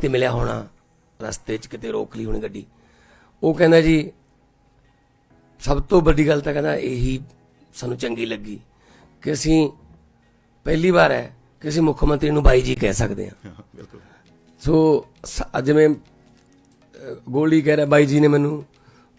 ਕਿਤੇ ਮਿਲਿਆ ਹੋਣਾ ਰਸਤੇ 'ਚ ਕਿਤੇ ਰੋਕ ਲਈ ਹੋਣੀ ਗੱਡੀ। ਉਹ ਕਹਿੰਦਾ ਜੀ ਸਭ ਤੋਂ ਵੱਡੀ ਗੱਲ ਤਾਂ ਕਹਿੰਦਾ ਇਹੀ ਸਾਨੂੰ ਚੰਗੀ ਲੱਗੀ ਕਿ ਅਸੀਂ ਪਹਿਲੀ ਵਾਰ ਹੈ ਕਿ ਅਸੀਂ ਮੁੱਖ ਮੰਤਰੀ ਨੂੰ ਬਾਈ ਜੀ ਕਹਿ ਸਕਦੇ ਹਾਂ। ਬਿਲਕੁਲ। ਸੋ ਸ- ਅੱਜ ਮੈਂ ਅਹ, ਗੋਲਡੀ ਕਹਿ ਰਿਹਾ ਬਾਈ ਜੀ ਨੇ ਮੈਨੂੰ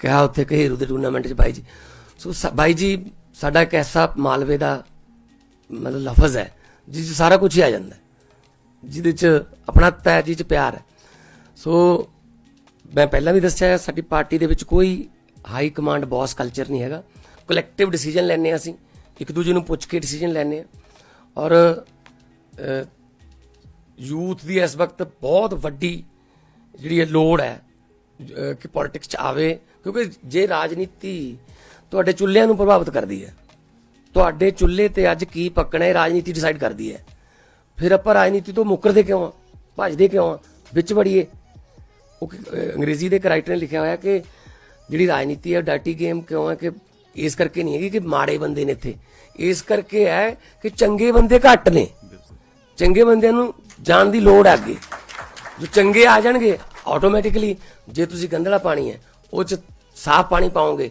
ਕਿਹਾ ਉੱਥੇ ਘੇਰੂ ਦੇ ਟੂਰਨਾਮੈਂਟ 'ਚ ਬਾਈ ਜੀ। ਸੋ ਬਾਈ ਜੀ ਸਾਡਾ ਇੱਕ ਐਸਾ ਮਾਲਵੇ ਦਾ ਮਤਲਬ ਲਫ਼ਜ਼ ਹੈ ਜਿਸ ਸਾਰਾ ਕੁਝ ਹੀ ਆ ਜਾਂਦਾ ਜਿਹਦੇ 'ਚ ਆਪਣਾ ਹੈ ਜਿਹ 'ਚ ਪਿਆਰ ਹੈ। ਸੋ ਮੈਂ ਪਹਿਲਾਂ ਵੀ ਦੱਸਿਆ ਸਾਡੀ ਪਾਰਟੀ ਦੇ ਵਿੱਚ ਕੋਈ ਹਾਈ ਕਮਾਂਡ ਬੌਸ ਕਲਚਰ ਨਹੀਂ ਹੈਗਾ। ਕਲੈਕਟਿਵ ਡਿਸੀਜਨ ਲੈਣੇ ਹਾਂ ਅਸੀਂ, ਇੱਕ ਦੂਜੇ ਨੂੰ ਪੁੱਛ ਕੇ ਡਿਸੀਜਨ ਲੈਣੇ ਆ ਔਰ ਯੂਥ ਦੀ ਇਸ ਵਕਤ ਬਹੁਤ ਵੱਡੀ ਜਿਹੜੀ ਇਹ ਲੋੜ ਹੈ ਕਿ ਪੋਲਿਟਿਕਸ ਚ ਆਵੇ, ਕਿਉਂਕਿ ਜੇ ਰਾਜਨੀਤੀ ਤੁਹਾਡੇ ਚੁੱਲ੍ਹਿਆਂ ਨੂੰ ਪ੍ਰਭਾਵਿਤ ਕਰਦੀ ਹੈ, ਤੁਹਾਡੇ ਚੁੱਲ੍ਹੇ ਤੇ ਅੱਜ ਕੀ ਪੱਕਣਾ ਹੈ ਰਾਜਨੀਤੀ ਡਿਸਾਈਡ ਕਰਦੀ ਹੈ। ਫਿਰ ਆਪਾਂ ਰਾਜਨੀਤੀ ਤੋਂ ਮੁੱਕਰਦੇ ਕਿਉਂ ਆ? ਭੱਜਦੇ ਕਿਉਂ ਆ? ਵਿੱਚ ਵੜੀਏ। ਉਹ ਅੰਗਰੇਜ਼ੀ ਦੇ ਇੱਕ ਰਾਈਟਰ ਨੇ ਲਿਖਿਆ ਹੋਇਆ ਕਿ ਜਿਹੜੀ ਰਾਜਨੀਤੀ ਹੈ ਡਾਟੀ ਗੇਮ ਕਿਉਂ ਹੈ ਕਿ ਇਸ ਕਰਕੇ ਨਹੀਂ ਹੈਗੀ ਕਿ ਮਾੜੇ ਬੰਦੇ ਨੇ ਇੱਥੇ। ਇਸ ਕਰਕੇ ਹੈ ਕਿ ਚੰਗੇ ਬੰਦੇ ਘੱਟ ਨੇ। ਚੰਗੇ ਬੰਦਿਆਂ ਨੂੰ ਜਾਣ ਦੀ ਲੋੜ ਹੈ ਅੱਗੇ। ਜੋ ਚੰਗੇ ਆ ਜਾਣਗੇ ਆਟੋਮੈਟਿਕਲੀ ਜੇ ਤੁਸੀਂ ਗੰਦਲਾ ਪਾਣੀ ਹੈ, ਉਹ ਚ ਸਾਫ਼ ਪਾਣੀ ਪਾਓਗੇ,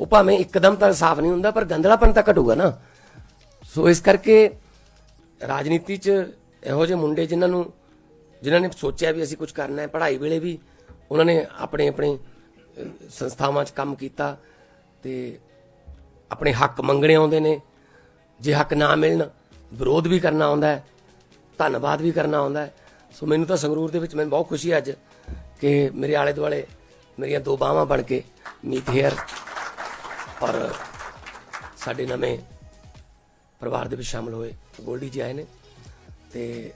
ਉਹ ਭਾਵੇਂ ਇੱਕਦਮ ਤਾਂ ਸਾਫ਼ ਨਹੀਂ ਹੁੰਦਾ, ਪਰ ਗੰਦਲਾਪਨ ਤਾਂ ਘਟੂਗਾ ਨਾ। ਸੋ ਇਸ ਕਰਕੇ ਰਾਜਨੀਤੀ 'ਚ ਇਹੋ ਜਿਹੇ ਮੁੰਡੇ ਜਿਨ੍ਹਾਂ ਨੂੰ, ਜਿਨ੍ਹਾਂ ਨੇ ਸੋਚਿਆ ਵੀ ਅਸੀਂ ਕੁਝ ਕਰਨਾ ਹੈ, ਪੜ੍ਹਾਈ ਵੇਲੇ ਵੀ ਉਹਨਾਂ ਨੇ ਆਪਣੇ ਆਪਣੇ ਸੰਸਥਾਵਾਂ 'ਚ ਕੰਮ ਕੀਤਾ ਤੇ ਆਪਣੇ ਹੱਕ ਮੰਗਣੇ ਆਉਂਦੇ ਨੇ। ਜੇ ਹੱਕ ਨਾ ਮਿਲਣ, ਵਿਰੋਧ ਵੀ ਕਰਨਾ ਆਉਂਦਾ ਹੈ, ਧੰਨਵਾਦ ਵੀ ਕਰਨਾ ਆਉਂਦਾ ਹੈ। ਸੋ ਮੈਨੂੰ ਤਾਂ ਸੰਗਰੂਰ ਦੇ ਵਿੱਚ ਮੈਨੂੰ ਬਹੁਤ ਖੁਸ਼ੀ ਹੈ ਅੱਜ ਕਿ ਮੇਰੇ ਆਲੇ ਦੁਆਲੇ ਮੇਰੀਆਂ ਦੋ ਬਾਹਾਂ ਬਣ ਕੇ ਮੀਤ ਹੇਅਰ ਔਰ ਸਾਡੇ ਨਵੇਂ ਪਰਿਵਾਰ ਦੇ ਵਿੱਚ ਸ਼ਾਮਲ ਹੋਏ ਗੋਲਡੀ ਜੀ ਆਏ ਨੇ, ਤੇ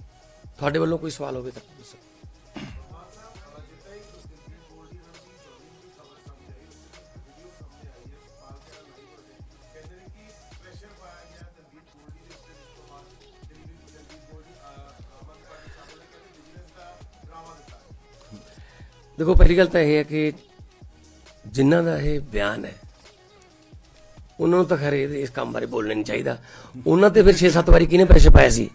ਤੁਹਾਡੇ ਵੱਲੋਂ ਕੋਈ ਸਵਾਲ ਹੋਵੇ ਤਾਂ ਦੱਸੋ। ਦੇਖੋ, ਪਹਿਲੀ ਗੱਲ ਤਾਂ ਇਹ ਹੈ ਕਿ ਜਿਨ੍ਹਾਂ ਦਾ ਇਹ ਬਿਆਨ ਹੈ ਉਹਨਾਂ ਨੂੰ ਤਾਂ ਖੈਰ ਇਹਦੇ- ਇਸ ਕੰਮ ਬਾਰੇ ਬੋਲਣਾ ਨਹੀਂ ਚਾਹੀਦਾ। ਉਹਨਾਂ ਤੇ ਫਿਰ 6-7 ਵਾਰੀ ਕਿਹਨੇ ਪ੍ਰੈਸ਼ਰ ਪਾਇਆ ਸੀ?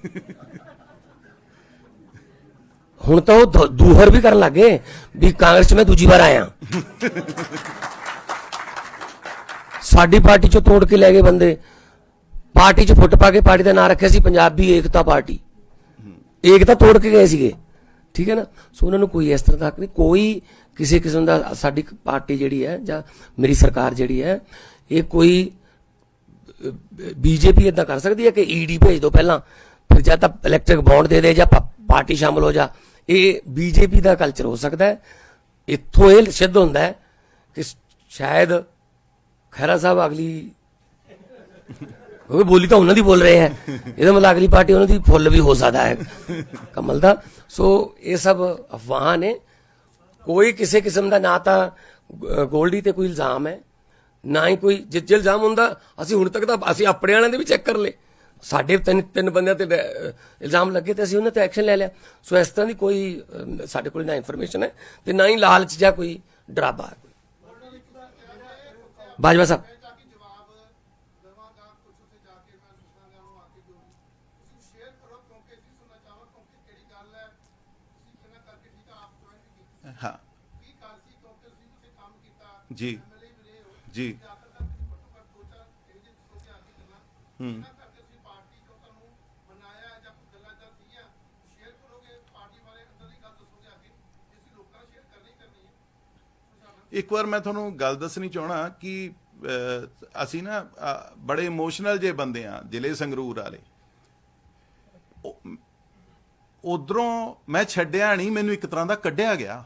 ਹੁਣ ਤਾਂ ਉਹ ਦ- ਦੂਹਰ ਵੀ ਕਰਨ ਲੱਗੇ ਵੀ ਕਾਂਗਰਸ 'ਚ ਮੈਂ ਦੂਜੀ ਵਾਰ ਆਇਆ। ਸਾਡੀ ਪਾਰਟੀ 'ਚੋਂ ਤੋੜ ਕੇ ਲੈ ਗਏ ਬੰਦੇ। ਪਾਰਟੀ 'ਚ ਫੁੱਟ ਪਾ ਕੇ ਪਾਰਟੀ ਦਾ ਨਾਂ ਰੱਖਿਆ ਸੀ ਪੰਜਾਬੀ ਏਕਤਾ ਪਾਰਟੀ। ਏਕਤਾ ਤੋੜ ਕੇ ਗਏ ਸੀਗੇ। ਠੀਕ ਹੈ ਨਾ? ਸੋ ਉਹਨਾਂ ਨੂੰ ਕੋਈ ਇਸ ਤਰ੍ਹਾਂ ਦਾ ਹੱਕ ਨਹੀਂ। ਕੋਈ ਕਿਸੇ ਕਿਸਮ ਦਾ ਸਾਡੀ ਪਾਰਟੀ ਜਿਹੜੀ ਹੈ ਜਾਂ ਮੇਰੀ ਸਰਕਾਰ ਜਿਹੜੀ ਹੈ ਇਹ ਕੋਈ ਬੀਜੇਪੀ ਇਦਾਂ ਕਰ ਸਕਦੀ ਹੈ ਕਿ ਈਡੀ ਭੇਜ ਦਿਓ ਪਹਿਲਾਂ? ਫਿਰ ਜਾਂ ਤਾਂ ਇਲੈਕਟ੍ਰਿਕ ਬੌਂਡ ਦੇ ਦੇ ਜਾਂ ਪਾਰਟੀ ਸ਼ਾਮਲ ਹੋ ਜਾ। ਇਹ ਬੀਜੇਪੀ ਦਾ ਕਲਚਰ ਹੋ ਸਕਦਾ ਹੈ। ਇੱਥੋਂ ਇਹ ਸਿੱਧ ਹੁੰਦਾ ਹੈ ਕਿ ਸ਼ਾਇਦ ਖੈਰਾ ਸਾਹਿਬ ਅਗਲੀ ਉਹ ਬੋਲੀ ਤਾਂ ਉਹਨਾਂ ਦੀ ਬੋਲ ਰਹੇ ਹੈ। ਇਹਦਾ ਮਤਲਬ ਅਗਲੀ ਪਾਰਟੀ ਉਹਨਾਂ ਦੀ ਫੁੱਲ ਵੀ ਹੋ ਸਕਦਾ ਹੈ, ਕਮਲ ਦਾ। ਸੋ ਇਹ ਸਭ ਅਫਵਾਹਾਂ ਨੇ। ਕੋਈ ਕਿਸੇ ਕਿਸਮ ਦਾ ਨਾ ਤਾਂ ਗੋਲਡੀ ਤੇ ਕੋਈ ਇਲਜ਼ਾਮ ਹੈ। ਨਾ ਹੀ ਕੋਈ ਜੇ ਇਲਜ਼ਾਮ ਹੁੰਦਾ। ਅਸੀਂ ਹੁਣ ਤੱਕ ਤਾਂ ਅਸੀਂ ਆਪਣੇ ਵਾਲਿਆਂ ਦੇ ਵੀ ਚੈੱਕ ਕਰ ਲਏ। ਸਾਡੇ ਤਿੰਨ ਤਿੰਨ ਬੰਦਿਆਂ ਤੇ ਇਲਜ਼ਾਮ ਲੱਗੇ ਤੇ ਅਸੀਂ ਉਹਨਾਂ ਤੇ ਐਕਸ਼ਨ ਲੈ ਲਿਆ। ਸੋ ਇਸ ਤਰ੍ਹਾਂ ਦੀ ਕੋਈ ਸਾਡੇ ਕੋਲ ਨਾ ਇਨਫੋਰਮੇਸ਼ਨ ਹੈ ਤੇ ਨਾ ਹੀ ਲਾਲਚ ਜਾਂ ਕੋਈ ਡਰਾਵਾ ਬਾਜਵਾ ਸਾਹਿਬ। ਹਾਂ। ਜੀ। ਜੀ। ਹੂੰ। ਇੱਕ ਵਾਰ ਮੈਂ ਤੁਹਾਨੂੰ ਗੱਲ ਦੱਸਣੀ ਚਾਹਣਾ ਕਿ ਅਸੀਂ ਨਾ ਬੜੇ ਇਮੋਸ਼ਨਲ ਜੇ ਬੰਦੇ ਆ ਜ਼ਿਲ੍ਹੇ ਸੰਗਰੂਰ ਵਾਲੇ। ਉਧਰੋਂ ਮੈਂ ਛੱਡਿਆ ਨਹੀਂ, ਮੈਨੂੰ ਇੱਕ ਤਰ੍ਹਾਂ ਦਾ ਕੱਢਿਆ ਗਿਆ।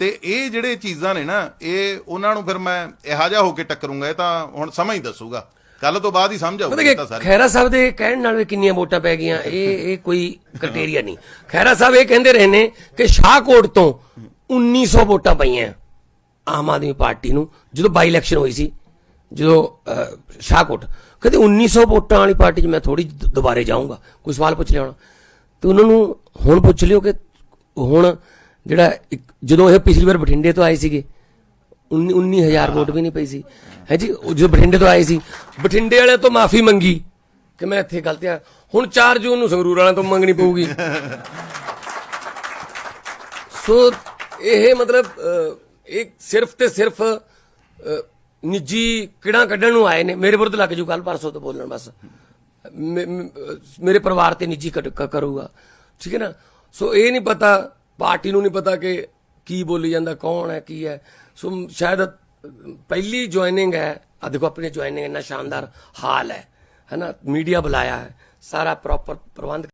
ਤੇ ਇਹ ਜਿਹੜੇ ਚੀਜ਼ਾਂ ਨੇ ਨਾ ਇਹ ਉਹਨਾਂ ਨੂੰ ਫਿਰ ਮੈਂ ਇਹੋ ਜਿਹਾ ਹੋ ਕੇ ਟੱਕਰੂੰਗਾ ਇਹ ਤਾਂ ਹੁਣ ਸਮਝ ਹੀ ਦੱਸੂਗਾ। ਕੱਲ ਤੋਂ ਬਾਅਦ ਹੀ ਸਮਝ ਆਊਗਾ ਤਾਂ ਸਾਰੇ। ਖੈਰਾ ਸਾਹਿਬ ਦੇ ਕਹਿਣ ਨਾਲ ਕਿੰਨੀਆਂ ਵੋਟਾਂ ਪੈ ਗਈਆਂ ਇਹ ਇਹ ਕੋਈ ਕ੍ਰਾਈਟੇਰੀਆ ਨਹੀਂ। ਖੈਰਾ ਸਾਹਿਬ ਇਹ ਕਹਿੰਦੇ ਰਹੇ ਨੇ ਕਿ ਸ਼ਾਹਕੋਟ ਤੋਂ 1900 ਵੋਟਾਂ ਪਈਆਂ ਆਮ ਆਦਮੀ ਪਾਰਟੀ ਨੂੰ ਜਦੋਂ ਬਾਈ ਇਲੈਕਸ਼ਨ ਹੋਈ ਸੀ ਜਦੋਂ ਸ਼ਾਹਕੋਟ। ਕਹਿੰਦੇ 1900 ਵੋਟਾਂ ਵਾਲੀ ਪਾਰਟੀ 'ਚ ਮੈਂ ਥੋੜੀ ਦੁਬਾਰੇ ਜਾਊਂਗਾ ਕੋਈ ਸਵਾਲ ਪੁੱਛ ਲਿਆ ਹੋਣਾ। ਤੇ ਉਹਨਾਂ ਨੂੰ ਹੁਣ ਪੁੱਛ ਲਿਓ ਕਿ ਹੁਣ ਜਿਹੜਾ ਇੱਕ- ਜਦੋਂ ਇਹ ਪਿਛਲੀ ਵਾਰ ਬਠਿੰਡੇ ਤੋਂ ਆਏ ਸੀਗੇ 19 19000 ਵੋਟ ਵੀ ਨਹੀਂ ਪਈ ਸੀ। ਹੈ ਜੀ ਉਹ ਜਦੋਂ ਬਠਿੰਡੇ ਤੋਂ ਆਏ ਸੀ ਬਠਿੰਡੇ ਵਾਲਿਆਂ ਤੋਂ ਮਾਫੀ ਮੰਗੀ ਕਿ ਮੈਂ ਇੱਥੇ ਗਲਤੀਆਂ ਹੁਣ 4 ਜੂਨ ਨੂੰ ਸੰਗਰੂਰ ਵਾਲਿਆਂ ਤੋਂ ਮੰਗਣੀ ਪਊਗੀ। ਸੋ ਇਹ ਮਤਲਬ ਇਹ ਸਿਰਫ ਤੇ ਸਿਰਫ ਨਿੱਜੀ ਕਿਹੜਾ ਕੱਢਣ ਨੂੰ ਆਏ ਨੇ। ਮੇਰੇ ਵਿਰੁੱਧ ਲੱਗ ਜੂ ਕੱਲ ਪਰਸੋਂ ਤੋਂ ਬੋਲਣ ਬਸ। ਮੇਰੇ ਪਰਿਵਾਰ ਤੇ ਨਿੱਜੀ ਕਰੂਗਾ। ਠੀਕ ਹੈ ਨਾ? ਸੋ ਇਹ ਨਹੀਂ ਪਤਾ ਪਾਰਟੀ ਨੂੰ ਨਹੀਂ ਪਤਾ ਕਿ ਕੀ ਬੋਲੀ ਜਾਂਦਾ, ਕੌਣ ਹੈ, ਕੀ ਹੈ। ਸੋ ਸ਼ਾਇਦ ਪਹਿਲੀ ਜੁਆਇਨਿੰਗ ਹੈ ਆ ਦੇਖੋ ਆਪਣੀ ਜੁਆਇਨਿੰਗ ਇੰਨਾ ਸ਼ਾਨਦਾਰ ਹਾਲ ਹੈ ਹੈ ਨਾ ਮੀਡੀਆ ਬੁਲਾਇਆ ਹੈ, ਸਾਰਾ ਪ੍ਰੋਪਰ ਪ੍ਰਬੰਧ